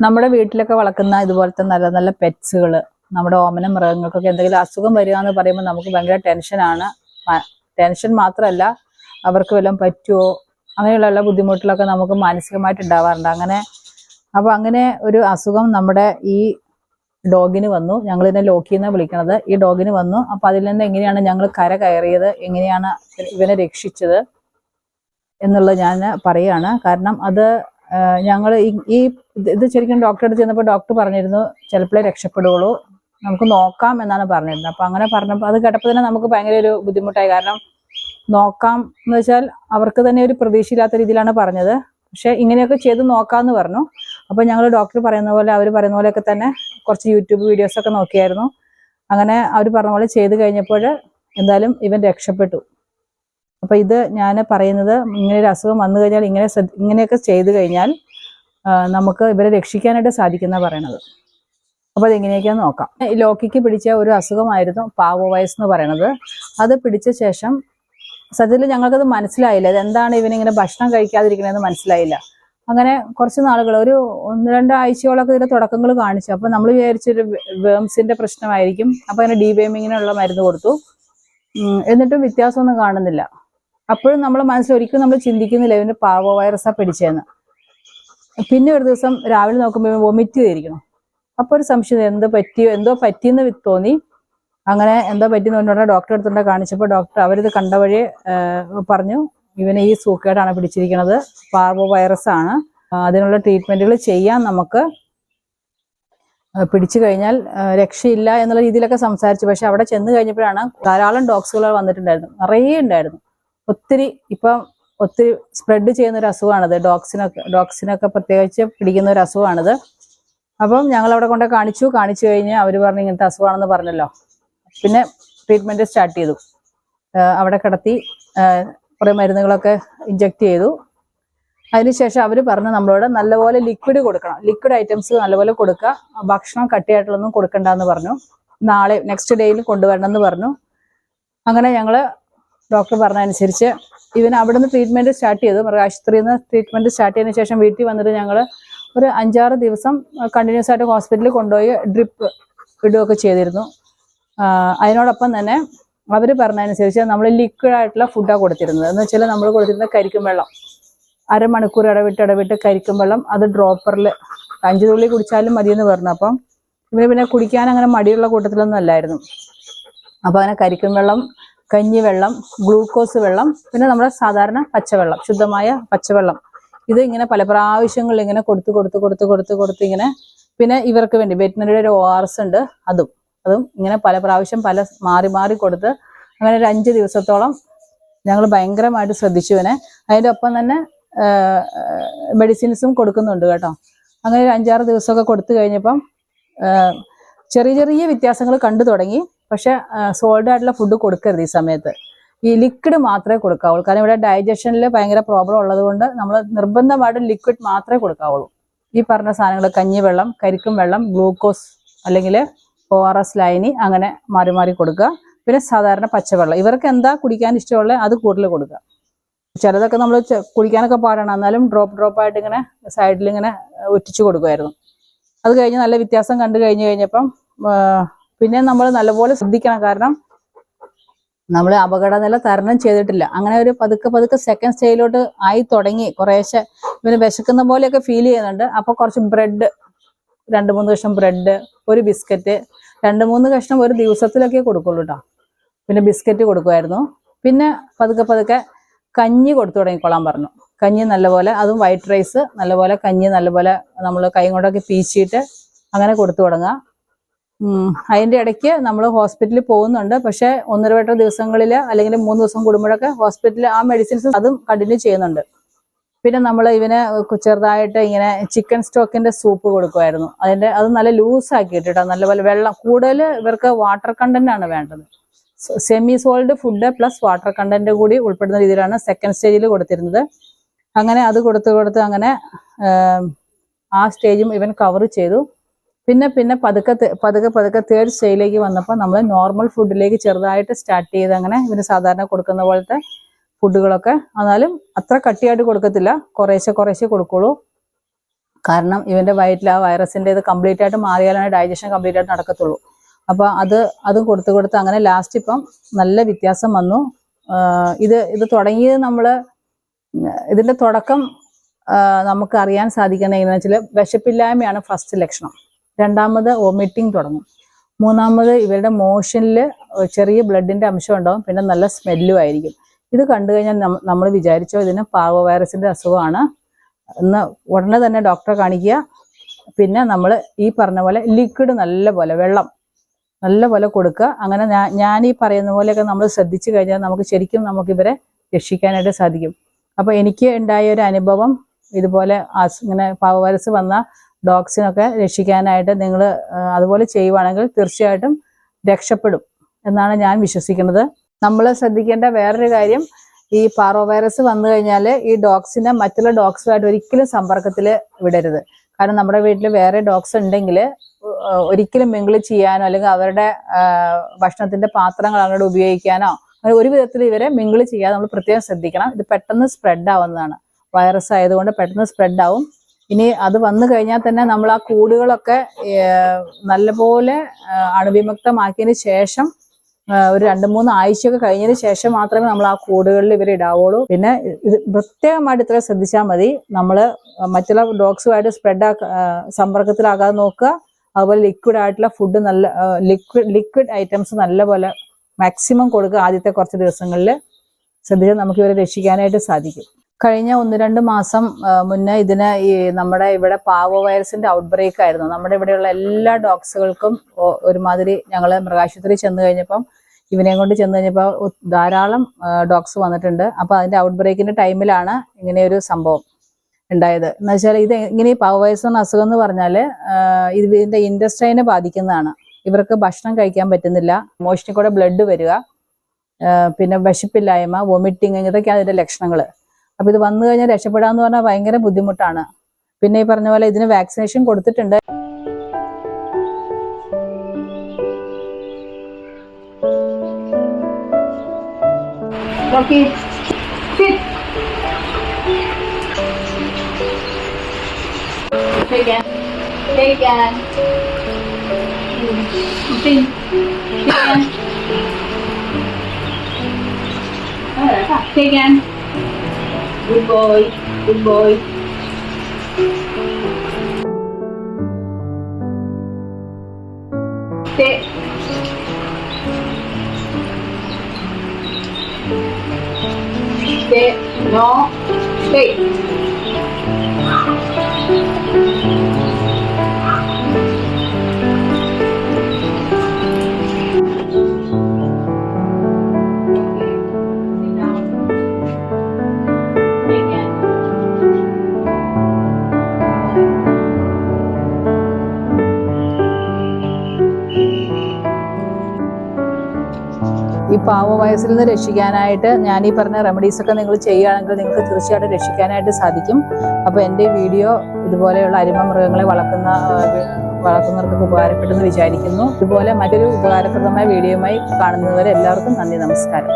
നമ്മുടെ വീട്ടിലൊക്കെ വളർക്കുന്ന ഇതുപോലത്തെ നല്ല നല്ല പെറ്റ്സുകൾ നമ്മുടെ ഓമന മൃഗങ്ങൾക്കൊക്കെ എന്തെങ്കിലും അസുഖം വരിക എന്ന് പറയുമ്പോൾ നമുക്ക് ഭയങ്കര ടെൻഷനാണ് ടെൻഷൻ മാത്രമല്ല അവർക്ക് വല്ലതും പറ്റുമോ അങ്ങനെയുള്ള എല്ലാ ബുദ്ധിമുട്ടിലൊക്കെ നമുക്ക് മാനസികമായിട്ട് ഉണ്ടാവാറുണ്ട്. അങ്ങനെ അപ്പോൾ അങ്ങനെ ഒരു അസുഖം നമ്മുടെ ഈ ഡോഗിന് വന്നു. ഞങ്ങൾ ഇതിനെ ലോക്കി എന്നാണ് വിളിക്കണത് ഈ ഡോഗിന് വന്നു. അപ്പോൾ അതിൽ നിന്ന് എങ്ങനെയാണ് ഞങ്ങൾ കര കയറിയത് എങ്ങനെയാണ് ഇവനെ രക്ഷിച്ചത് എന്നുള്ളത് ഞാൻ പറയുകയാണ്. കാരണം അത് ഞങ്ങൾ ഈ ഇത് ശരിക്കും ഡോക്ടറെ അടുത്ത് ചെന്നപ്പോൾ ഡോക്ടർ പറഞ്ഞിരുന്നു ചിലപ്പോഴേ രക്ഷപ്പെടുകയുള്ളൂ. നമുക്ക് നോക്കാം എന്നാണ് പറഞ്ഞിരുന്നത്. അപ്പം അങ്ങനെ പറഞ്ഞപ്പോൾ അത് കേട്ടപ്പോൾ തന്നെ നമുക്ക് ഭയങ്കര ഒരു ബുദ്ധിമുട്ടായി. കാരണം നോക്കാം എന്ന് വെച്ചാൽ അവർക്ക് തന്നെ ഒരു പ്രതീക്ഷയില്ലാത്ത രീതിയിലാണ് പറഞ്ഞത്. പക്ഷെ ഇങ്ങനെയൊക്കെ ചെയ്ത് നോക്കാമെന്ന് പറഞ്ഞു. അപ്പോൾ ഞങ്ങൾ ഡോക്ടർ പറയുന്ന പോലെ അവർ പറയുന്ന പോലെയൊക്കെ തന്നെ കുറച്ച് യൂട്യൂബ് വീഡിയോസൊക്കെ നോക്കിയായിരുന്നു. അങ്ങനെ അവർ പറഞ്ഞ പോലെ ചെയ്ത് കഴിഞ്ഞപ്പോൾ എന്തായാലും ഇവൻ രക്ഷപ്പെട്ടു. അപ്പൊ ഇത് ഞാൻ പറയുന്നത് ഇങ്ങനെ ഒരു അസുഖം വന്നു കഴിഞ്ഞാൽ ഇങ്ങനെ ഇങ്ങനെയൊക്കെ ചെയ്തു കഴിഞ്ഞാൽ നമുക്ക് ഇവരെ രക്ഷിക്കാനായിട്ട് സാധിക്കുന്ന പറയണത്. അപ്പോൾ അതെങ്ങനെയൊക്കെയാന്ന് നോക്കാം. ലോക്കിക്ക് പിടിച്ച ഒരു അസുഖമായിരുന്നു പാവോ വയസ്സ് എന്ന് പറയണത്. അത് പിടിച്ച ശേഷം സത്യത്തിൽ ഞങ്ങൾക്കത് മനസ്സിലായില്ല. ഇത് എന്താണ് ഇവനിങ്ങനെ ഭക്ഷണം കഴിക്കാതിരിക്കണതെന്ന് മനസ്സിലായില്ല. അങ്ങനെ കുറച്ച് നാളുകൾ ഒരു ഒന്ന് രണ്ടാഴ്ചയോളൊക്കെ ഇതിന്റെ തുടക്കങ്ങൾ കാണിച്ചു. അപ്പോൾ നമ്മൾ വിചാരിച്ചൊരു വേംസിന്റെ പ്രശ്നമായിരിക്കും. അപ്പൊ അങ്ങനെ ഡീവേമിങ്ങിനുള്ള മരുന്ന് കൊടുത്തു. എന്നിട്ടും വ്യത്യാസമൊന്നും കാണുന്നില്ല. അപ്പോഴും നമ്മൾ മനസ്സിൽ ഒരിക്കലും നമ്മൾ ചിന്തിക്കുന്നില്ല ഇവന് പാവോ വൈറസാ പിടിച്ചതെന്ന് പിന്നെ ഒരു ദിവസം രാവിലെ നോക്കുമ്പോൾ വൊമിറ്റ് ചെയ്തിരിക്കണം അപ്പൊ ഒരു സംശയം എന്തോ പറ്റിയോ? എന്തോ പറ്റിയെന്ന് തോന്നി. അങ്ങനെ എന്തോ പറ്റിയെന്ന് പറഞ്ഞാൽ ഡോക്ടറെ അടുത്തുകൊണ്ട് കാണിച്ചപ്പോൾ ഡോക്ടർ അവരിത് കണ്ട വഴി പറഞ്ഞു ഇവനെ ഈ സൂക്കേടാണ് പിടിച്ചിരിക്കുന്നത് പാർവോ വൈറസ് ആണ്. അതിനുള്ള ട്രീറ്റ്മെന്റുകൾ ചെയ്യാൻ നമുക്ക്. പിടിച്ചു കഴിഞ്ഞാൽ രക്ഷയില്ല എന്നുള്ള രീതിയിലൊക്കെ സംസാരിച്ചു. പക്ഷെ അവിടെ ചെന്ന് കഴിഞ്ഞപ്പോഴാണ് ധാരാളം ഡോക്സുകൾ വന്നിട്ടുണ്ടായിരുന്നു. നിറയെ ഉണ്ടായിരുന്നു. ഒത്തിരി ഇപ്പം ഒത്തിരി സ്പ്രെഡ് ചെയ്യുന്ന ഒരു അസുഖമാണിത്. ഡോഗ്സിനൊക്കെ ഡോഗ്സിനൊക്കെ പ്രത്യേകിച്ച് പിടിക്കുന്ന ഒരു അസുഖമാണിത്. അപ്പം ഞങ്ങൾ അവിടെ കൊണ്ട് കാണിച്ചു. കാണിച്ചു കഴിഞ്ഞ് അവർ പറഞ്ഞു ഇങ്ങനത്തെ അസുഖമാണെന്ന് പറഞ്ഞല്ലോ. പിന്നെ ട്രീറ്റ്മെന്റ് സ്റ്റാർട്ട് ചെയ്തു. അവിടെ കിടത്തി കുറേ മരുന്നുകളൊക്കെ ഇഞ്ചെക്റ്റ് ചെയ്തു. അതിനുശേഷം അവർ പറഞ്ഞു നമ്മളോട് നല്ലപോലെ ലിക്വിഡ് കൊടുക്കണം. ലിക്വിഡ് ഐറ്റംസ് നല്ലപോലെ കൊടുക്കുക. ഭക്ഷണം കട്ടിയായിട്ടുള്ളൊന്നും കൊടുക്കണ്ടെന്ന് പറഞ്ഞു. നാളെ നെക്സ്റ്റ് ഡേയിൽ കൊണ്ടുവരണം എന്ന് പറഞ്ഞു. അങ്ങനെ ഞങ്ങൾ ഡോക്ടർ പറഞ്ഞതനുസരിച്ച് ഇവന് അവിടെ നിന്ന് ട്രീറ്റ്മെന്റ് സ്റ്റാർട്ട് ചെയ്തു. മൃഗാശുപത്രിയിൽ നിന്ന് ട്രീറ്റ്മെന്റ് സ്റ്റാർട്ട് ചെയ്തതിനു ശേഷം വീട്ടിൽ വന്നിട്ട് ഞങ്ങൾ ഒരു അഞ്ചാറ് ദിവസം കണ്ടിന്യൂസ് ആയിട്ട് ഹോസ്പിറ്റലിൽ കൊണ്ടുപോയി ഡ്രിപ്പ് ഇടുകയൊക്കെ ചെയ്തിരുന്നു. അതിനോടൊപ്പം തന്നെ അവർ പറഞ്ഞതനുസരിച്ച് നമ്മൾ ലിക്വിഡ് ആയിട്ടുള്ള ഫുഡാണ് കൊടുത്തിരുന്നത്. എന്ന് വെച്ചാൽ നമ്മൾ കൊടുത്തിരുന്ന കരിക്കും വെള്ളം. അരമണിക്കൂർ ഇടവിട്ട് ഇടവിട്ട് കരിക്കും വെള്ളം. അത് ഡ്രോപ്പറിൽ അഞ്ച് തുള്ളി കുടിച്ചാലും മതിയെന്ന് പറഞ്ഞു. അപ്പം ഇവന് പിന്നെ കുടിക്കാൻ അങ്ങനെ മടിയുള്ള കൂട്ടത്തിലൊന്നും അല്ലായിരുന്നു. അപ്പോൾ അങ്ങനെ കരിക്കും വെള്ളം കഞ്ഞി വെള്ളം ഗ്ലൂക്കോസ് വെള്ളം പിന്നെ നമ്മുടെ സാധാരണ പച്ചവെള്ളം ശുദ്ധമായ പച്ചവെള്ളം. ഇത് ഇങ്ങനെ പല പ്രാവശ്യങ്ങൾ ഇങ്ങനെ കൊടുത്ത് കൊടുത്ത് കൊടുത്ത് കൊടുത്ത് കൊടുത്ത് ഇങ്ങനെ പിന്നെ ഇവർക്ക് വേണ്ടി വെറ്റിനറിയുടെ ഒരു ഒ ഉണ്ട് അതും. അതും ഇങ്ങനെ പല പ്രാവശ്യം പല മാറി മാറി കൊടുത്ത് അങ്ങനെ ഒരു അഞ്ച് ദിവസത്തോളം ഞങ്ങൾ ഭയങ്കരമായിട്ട് ശ്രദ്ധിച്ചു ഇവനെ. അതിന്റെ ഒപ്പം തന്നെ മെഡിസിൻസും കൊടുക്കുന്നുണ്ട് കേട്ടോ. അങ്ങനെ ഒരു അഞ്ചാറ് ദിവസമൊക്കെ കൊടുത്തു കഴിഞ്ഞപ്പം ചെറിയ ചെറിയ വ്യത്യാസങ്ങൾ കണ്ടു തുടങ്ങി. പക്ഷെ സോൾഡ് ആയിട്ടുള്ള ഫുഡ് കൊടുക്കരുത് ഈ സമയത്ത്. ഈ ലിക്വിഡ് മാത്രമേ കൊടുക്കാവുള്ളൂ. കാരണം ഇവിടെ ഡൈജഷനിൽ ഭയങ്കര പ്രോബ്ലം ഉള്ളത് കൊണ്ട് നമ്മൾ നിർബന്ധമായിട്ടും ലിക്വിഡ് മാത്രമേ കൊടുക്കാവുള്ളൂ. ഈ പറഞ്ഞ സാധനങ്ങൾ കഞ്ഞിവെള്ളം കരിക്കും വെള്ളം ഗ്ലൂക്കോസ് അല്ലെങ്കിൽ ഒ ആർ എസ് ലൈനി അങ്ങനെ മാറി മാറി കൊടുക്കുക. പിന്നെ സാധാരണ പച്ചവെള്ളം. ഇവർക്ക് എന്താ കുടിക്കാൻ ഇഷ്ടമുള്ളത് അത് കൂടുതൽ കൊടുക്കുക. ചിലതൊക്കെ നമ്മൾ കുടിക്കാനൊക്കെ പാടാണ്. എന്നാലും ഡ്രോപ്പ് ഡ്രോപ്പ് ആയിട്ട് ഇങ്ങനെ സൈഡിൽ ഇങ്ങനെ ഒറ്റിച്ചു കൊടുക്കുമായിരുന്നു അത് കഴിഞ്ഞ് നല്ല വ്യത്യാസം കണ്ടു കഴിഞ്ഞ് കഴിഞ്ഞപ്പം പിന്നെ നമ്മൾ നല്ലപോലെ ശ്രദ്ധിക്കണം. കാരണം നമ്മൾ അപകടനില തരണം ചെയ്തിട്ടില്ല. അങ്ങനെ ഒരു പതുക്കെ പതുക്കെ സെക്കൻഡ് സ്റ്റേജിലോട്ട് ആയി തുടങ്ങി. കുറേശ്ശെ ഇവന് വിശക്കുന്ന പോലെയൊക്കെ ഫീൽ ചെയ്യുന്നുണ്ട്. അപ്പൊ കുറച്ച് ബ്രെഡ് രണ്ട് മൂന്ന് കഷ്ണം ബ്രെഡ് ഒരു ബിസ്ക്കറ്റ് രണ്ട് മൂന്ന് കഷ്ണം ഒരു ദിവസത്തിലൊക്കെ കൊടുക്കുള്ളൂ കേട്ടോ പിന്നെ ബിസ്ക്കറ്റ് കൊടുക്കുമായിരുന്നു പിന്നെ പതുക്കെ പതുക്കെ കഞ്ഞി കൊടുത്തു തുടങ്ങിക്കോളാൻ പറഞ്ഞു. കഞ്ഞി നല്ലപോലെ അതും വൈറ്റ് റൈസ് നല്ലപോലെ കഞ്ഞി നല്ലപോലെ നമ്മൾ കൈ കൊണ്ടൊക്കെ പീച്ചിട്ട് അങ്ങനെ കൊടുത്തു തുടങ്ങുക. ഉം, അതിന്റെ ഇടയ്ക്ക് നമ്മൾ ഹോസ്പിറ്റലിൽ പോകുന്നുണ്ട്. പക്ഷെ ഒന്നര ദിവസങ്ങളിൽ അല്ലെങ്കിൽ മൂന്ന് ദിവസം കൂടുമ്പോഴൊക്കെ ഹോസ്പിറ്റലിൽ ആ മെഡിസിൻസ് അതും കണ്ടിന്യൂ ചെയ്യുന്നുണ്ട്. പിന്നെ നമ്മൾ ഇവന് ചെറുതായിട്ട് ഇങ്ങനെ ചിക്കൻ സ്റ്റോക്കിന്റെ സൂപ്പ് കൊടുക്കുമായിരുന്നു അതിന്റെ അത് നല്ല ലൂസ് ആക്കിയിട്ട് നല്ലപോലെ വെള്ളം കൂടുതൽ ഇവർക്ക് വാട്ടർ കണ്ടന്റ് ആണ് വേണ്ടത്. Semi solid food plus water content കൂടി ഉൾപ്പെടുന്ന രീതിയിലാണ് സെക്കൻഡ് സ്റ്റേജിൽ കൊടുത്തിരുന്നത്. അങ്ങനെ അത് കൊടുത്ത് കൊടുത്ത് അങ്ങനെ ആ സ്റ്റേജും ഇവൻ കവർ ചെയ്തു. പിന്നെ പിന്നെ പതുക്കെ പതുക്കെ പതുക്കെ തേർഡ് സ്റ്റേജിലേക്ക് വന്നപ്പോൾ നമ്മൾ നോർമൽ ഫുഡിലേക്ക് ചെറുതായിട്ട് സ്റ്റാർട്ട് ചെയ്ത് അങ്ങനെ ഇവന് സാധാരണ കൊടുക്കുന്ന പോലത്തെ ഫുഡുകളൊക്കെ എന്നാലും അത്ര കട്ടിയായിട്ട് കൊടുക്കത്തില്ല. കുറേശ്ശെ കുറേശ്ശെ കൊടുക്കുള്ളൂ. കാരണം ഇവന്റെ വയറ്റിൽ ആ വൈറസിന്റെ ഇത് കംപ്ലീറ്റ് ആയിട്ട് മാറിയാലാണ് ഡൈജഷൻ കംപ്ലീറ്റ് ആയിട്ട് നടക്കത്തുള്ളൂ. അപ്പോൾ അത് അതും കൊടുത്ത് കൊടുത്ത് അങ്ങനെ ലാസ്റ്റ് ഇപ്പം നല്ല വ്യത്യാസം വന്നു. ഇത് ഇത് തുടങ്ങിയത് നമ്മൾ ഇതിന്റെ തുടക്കം നമുക്ക് അറിയാൻ സാധിക്കുന്ന എങ്ങനെയാണെന്ന് വെച്ചാൽ വിശപ്പില്ലായ്മയാണ് ഫസ്റ്റ് ലക്ഷണം. രണ്ടാമത് വൊമിറ്റിംഗ് തുടങ്ങും. മൂന്നാമത് ഇവരുടെ മോഷനിൽ ചെറിയ ബ്ലഡിന്റെ അംശം ഉണ്ടാവും. പിന്നെ നല്ല സ്മെല്ലും ആയിരിക്കും. ഇത് കണ്ടു കഴിഞ്ഞാൽ നമ്മൾ വിചാരിച്ചോ ഇതിന് പാവ വൈറസിന്റെ അസുഖമാണ്. എന്ന് ഉടനെ തന്നെ ഡോക്ടറെ കാണിക്കുക. പിന്നെ നമ്മൾ ഈ പറഞ്ഞ പോലെ ലിക്വിഡ് നല്ല പോലെ വെള്ളം നല്ല പോലെ കൊടുക്കുക. അങ്ങനെ ഞാൻ ഈ പറയുന്ന പോലെയൊക്കെ നമ്മൾ ശ്രദ്ധിച്ചു കഴിഞ്ഞാൽ നമുക്ക് ശരിക്കും നമുക്ക് ഇവരെ രക്ഷിക്കാനായിട്ട് സാധിക്കും. അപ്പോൾ എനിക്ക് ഉണ്ടായ ഒരു അനുഭവം ഇതുപോലെ ഇങ്ങനെ പാവ വൈറസ് വന്ന ഡോഗ്സിനൊക്കെ രക്ഷിക്കാനായിട്ട് നിങ്ങൾ അതുപോലെ ചെയ്യുവാണെങ്കിൽ തീർച്ചയായിട്ടും രക്ഷപ്പെടും എന്നാണ് ഞാൻ വിശ്വസിക്കുന്നത്. നമ്മൾ ശ്രദ്ധിക്കേണ്ട വേറൊരു കാര്യം ഈ പാറോ വൈറസ് വന്നു കഴിഞ്ഞാൽ ഈ ഡോഗ്സിനെ മറ്റുള്ള ഡോഗ്സുമായിട്ട് ഒരിക്കലും സമ്പർക്കത്തിൽ വിടരുത്. കാരണം നമ്മുടെ വീട്ടിൽ വേറെ ഡോഗ്സ് ഉണ്ടെങ്കിൽ ഒരിക്കലും മിങ്കിൾ ചെയ്യാനോ അല്ലെങ്കിൽ അവരുടെ ഭക്ഷണത്തിന്റെ പാത്രങ്ങൾ അങ്ങോട്ട് ഉപയോഗിക്കാനോ അങ്ങനെ ഒരു വിധത്തിൽ ഇവരെ മിങ്കിൾ ചെയ്യാതെ നമ്മൾ പ്രത്യേകം ശ്രദ്ധിക്കണം. ഇത് പെട്ടെന്ന് സ്പ്രെഡ് ആവുന്നതാണ്. വൈറസ് ആയതുകൊണ്ട് പെട്ടെന്ന് സ്പ്രെഡ് ആവും. ഇനി അത് വന്നു കഴിഞ്ഞാൽ തന്നെ നമ്മൾ ആ കൂടുകളൊക്കെ നല്ലപോലെ അണുവിമുക്തമാക്കിയതിന് ശേഷം ഒരു രണ്ട് മൂന്ന് ആഴ്ചയൊക്കെ കഴിഞ്ഞതിന് ശേഷം മാത്രമേ നമ്മൾ ആ കൂടുകളിൽ ഇവരെ ഇടാവുള്ളൂ. പിന്നെ ഇത് പ്രത്യേകമായിട്ട് ഇത്ര ശ്രദ്ധിച്ചാൽ മതി. നമ്മൾ മറ്റുള്ള ഡോഗ്സുമായിട്ട് സ്പ്രെഡ് സമ്പർക്കത്തിലാകാതെ നോക്കുക. അതുപോലെ ലിക്വിഡ് ആയിട്ടുള്ള ഫുഡ് നല്ല ലിക്വിഡ് ലിക്വിഡ് ഐറ്റംസ് നല്ലപോലെ മാക്സിമം കൊടുക്കുക ആദ്യത്തെ കുറച്ച് ദിവസങ്ങളിൽ. ശ്രദ്ധിച്ചാൽ നമുക്ക് ഇവരെ രക്ഷിക്കാനായിട്ട് സാധിക്കും. കഴിഞ്ഞ ഒന്ന് രണ്ട് മാസം മുന്നേ ഇതിന് ഈ നമ്മുടെ ഇവിടെ പാവ വൈറസിന്റെ ഔട്ട് ബ്രേക്ക് ആയിരുന്നു. നമ്മുടെ ഇവിടെയുള്ള എല്ലാ ഡോഗ്സുകൾക്കും ഒരുമാതിരി ഞങ്ങൾ മൃഗാശുപത്രി ചെന്ന് കഴിഞ്ഞപ്പം ഇവനെയും കൊണ്ട് ചെന്ന് കഴിഞ്ഞപ്പോൾ ധാരാളം ഡോഗ്സ് വന്നിട്ടുണ്ട്. അപ്പൊ അതിന്റെ ഔട്ട് ബ്രേക്കിന്റെ ടൈമിലാണ് ഇങ്ങനെ ഒരു സംഭവം ഉണ്ടായത്. എന്ന് വെച്ചാൽ ഇത് ഇങ്ങനെ ഈ പാവോ വൈറസ് എന്ന അസുഖം എന്ന് പറഞ്ഞാൽ ഇത് ഇതിന്റെ ഇൻഡസ്ട്രൈനെ ബാധിക്കുന്നതാണ്. ഇവർക്ക് ഭക്ഷണം കഴിക്കാൻ പറ്റുന്നില്ല മോഷനിൽ കൂടെ ബ്ലഡ് വരിക പിന്നെ വിശപ്പില്ലായ്മ വൊമിറ്റിങ് ഇതൊക്കെയാണ് ഇതിന്റെ ലക്ഷണങ്ങൾ അപ്പൊ ഇത് വന്നു കഴിഞ്ഞാൽ രക്ഷപ്പെടാന്ന് പറഞ്ഞാൽ ഭയങ്കര ബുദ്ധിമുട്ടാണ് പിന്നെ ഈ പറഞ്ഞ പോലെ ഇതിന് വാക്സിനേഷൻ കൊടുത്തിട്ടുണ്ട് Okay. Sit. Take again. Take again. Take again. Take it. Good boy. Good boy. Sit. Sit. No. Sit. ഈ പാവ വയസ്സിൽ നിന്ന് രക്ഷിക്കാനായിട്ട് ഞാൻ ഈ പറഞ്ഞ റെമഡീസ് ഒക്കെ നിങ്ങൾ ചെയ്യുകയാണെങ്കിൽ നിങ്ങൾക്ക് തീർച്ചയായിട്ടും രക്ഷിക്കാനായിട്ട് സാധിക്കും. അപ്പോൾ എന്റെ വീഡിയോ ഇതുപോലെയുള്ള അരിമ മൃഗങ്ങളെ വളർത്തുന്ന വളർത്തുന്നവർക്കൊക്കെ ഉപകാരപ്പെട്ടെന്ന് വിചാരിക്കുന്നു. ഇതുപോലെ മറ്റൊരു ഉപകാരപ്രദമായ വീഡിയോയുമായി കാണുന്നവരെ എല്ലാവർക്കും നന്ദി നമസ്കാരം.